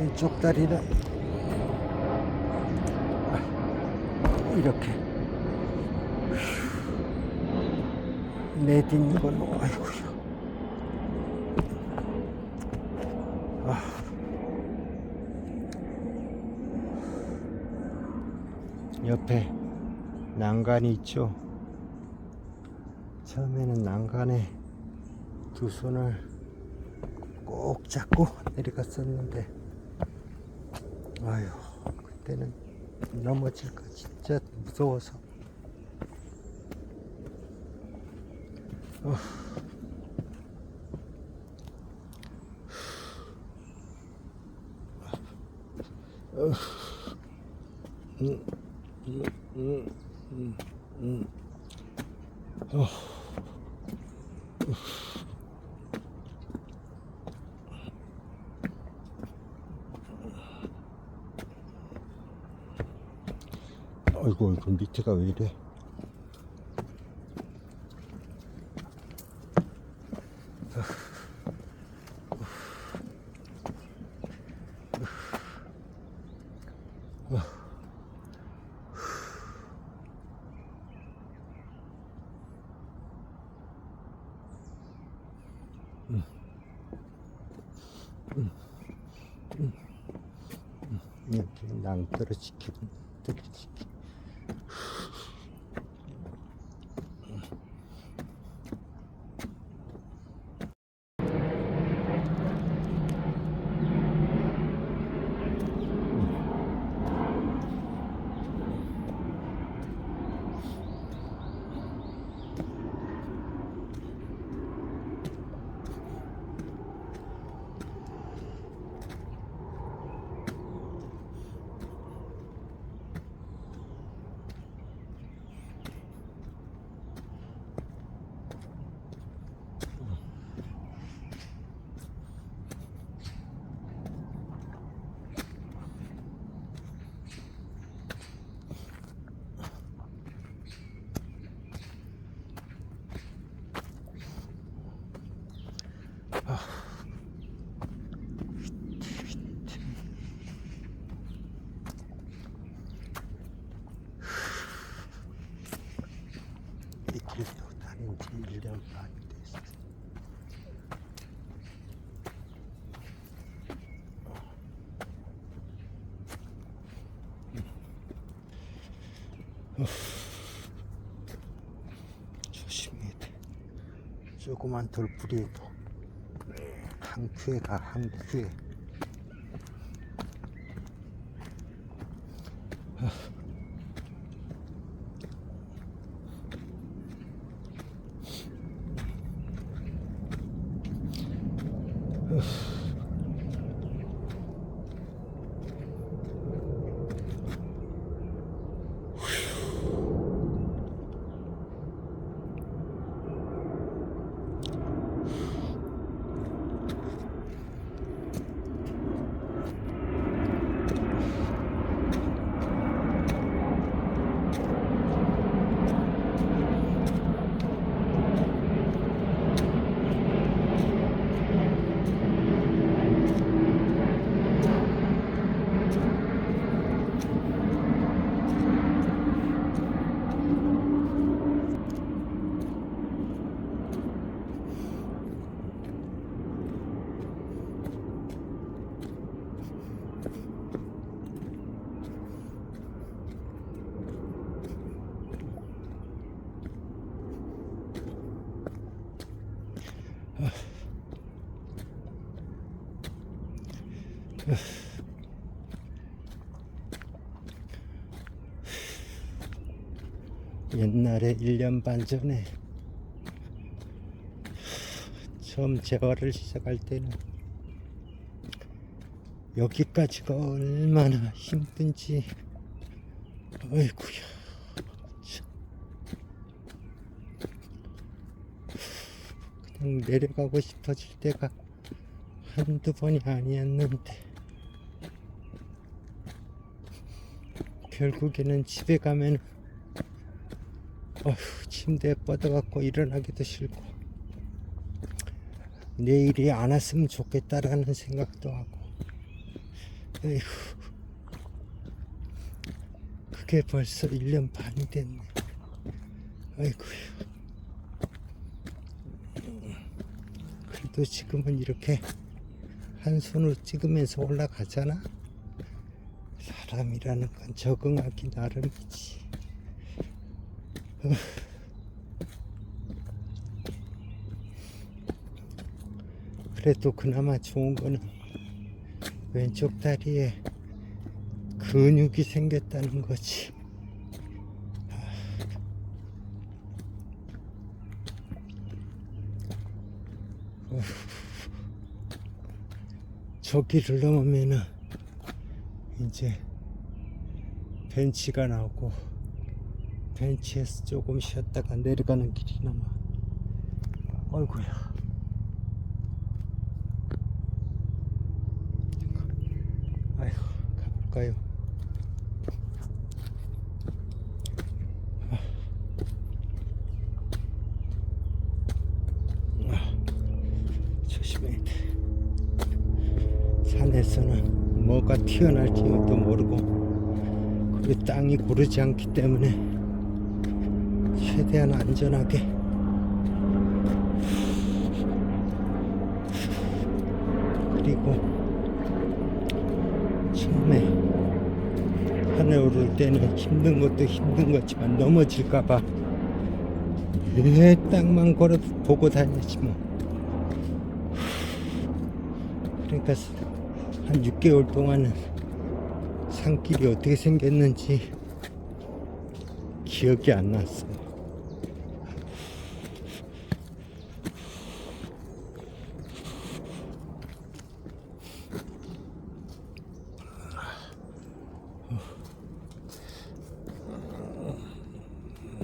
왼쪽 다리는 이렇게 내딛는 건 아이고야. 아. 옆에 난간이 있죠? 처음에는 난간에 두 손을 꼭 잡고 내려갔었는데 아유 그때는 넘어질까 진짜 무서워서 어. 어. 음, 음, 음, 음, 음. 어. 아이고 이거 밑에가 왜 이래 이렇게 낭 떨어지기 떨어지기 이 길도 다닌 지 1년 반이 됐어 조심해야 돼 조그만 돌뿌리에도 한 큐에 가 한 큐에 옛날에 1년 반 전에 처음 재활을 시작할 때는 여기까지가 얼마나 힘든지 어이구야 참. 그냥 내려가고 싶어질 때가 한두 번이 아니었는데 결국에는 집에 가면 어휴, 침대에 뻗어갖고 일어나기도 싫고 내일이 안 왔으면 좋겠다라는 생각도 하고 에휴. 그게 벌써 1년 반이 됐네. 아이고. 그래도 지금은 이렇게 한 손으로 찍으면서 올라가잖아. 사람이라는 건 적응하기 나름이지. 어. 그래도 그나마 좋은 거는 왼쪽 다리에 근육이 생겼다는 거지. 어. 저기를 넘으면은 이제 벤치가 나오고 벤치에서 조금 쉬었다가 내려가는 길이 남아. 어이구야. 아이고 가볼까요? 아, 아, 조심해야 돼. 산에서는 뭐가 튀어나올지도 모르고 그리고 땅이 고르지 않기 때문에 최대한 안전하게. 그리고 처음에 산에 오를 때는 힘든 것도 힘든 거지만 넘어질까봐 왜 땅만 걸어 보고 다니지 뭐 그러니까 한 6개월 동안은 산길이 어떻게 생겼는지 기억이 안 났어.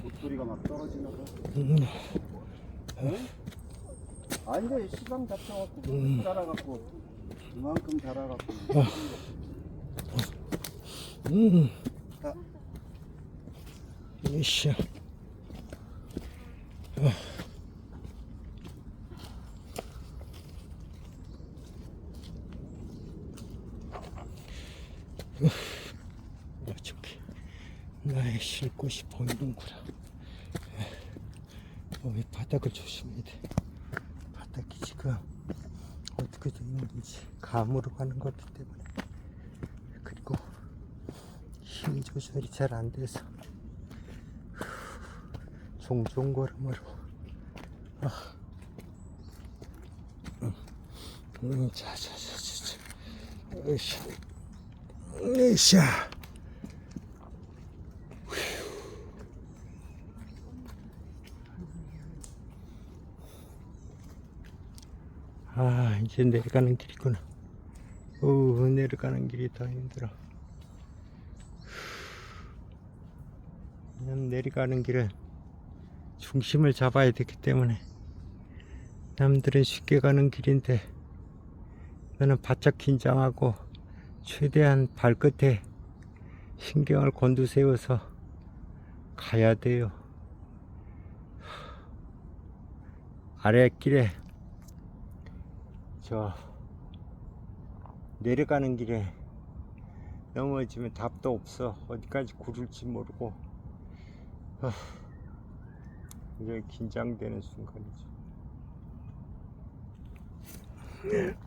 목소리가 막 떨어지나 봐. 음, 아니 시방 잡혀갖고 음. 자라갖고 이만큼 자라갖고 음, 아, 으쌰. 어떻게 나의 쉴 곳이 보이는구나. 어, 왜 바닥을 조심해야 돼? 바닥이 지금 어떻게 돼 있는지 감으로 가는 거기 때문에 힘 조절이 잘 안 돼서 종종 걸음으로 아. 음, 음, 자, 자, 자, 자, 자. 으쌰, 으쌰. 아, 이제 내려가는 길이구나. 오, 내려가는 길이 더 힘들어. 내려가는 길은 중심을 잡아야 되기 때문에 남들은 쉽게 가는 길인데 나는 바짝 긴장하고 최대한 발끝에 신경을 곤두세워서 가야 돼요. 아랫길에 저 내려가는 길에 넘어지면 답도 없어 어디까지 구를지 모르고 아, 굉장히 긴장되는 순간이죠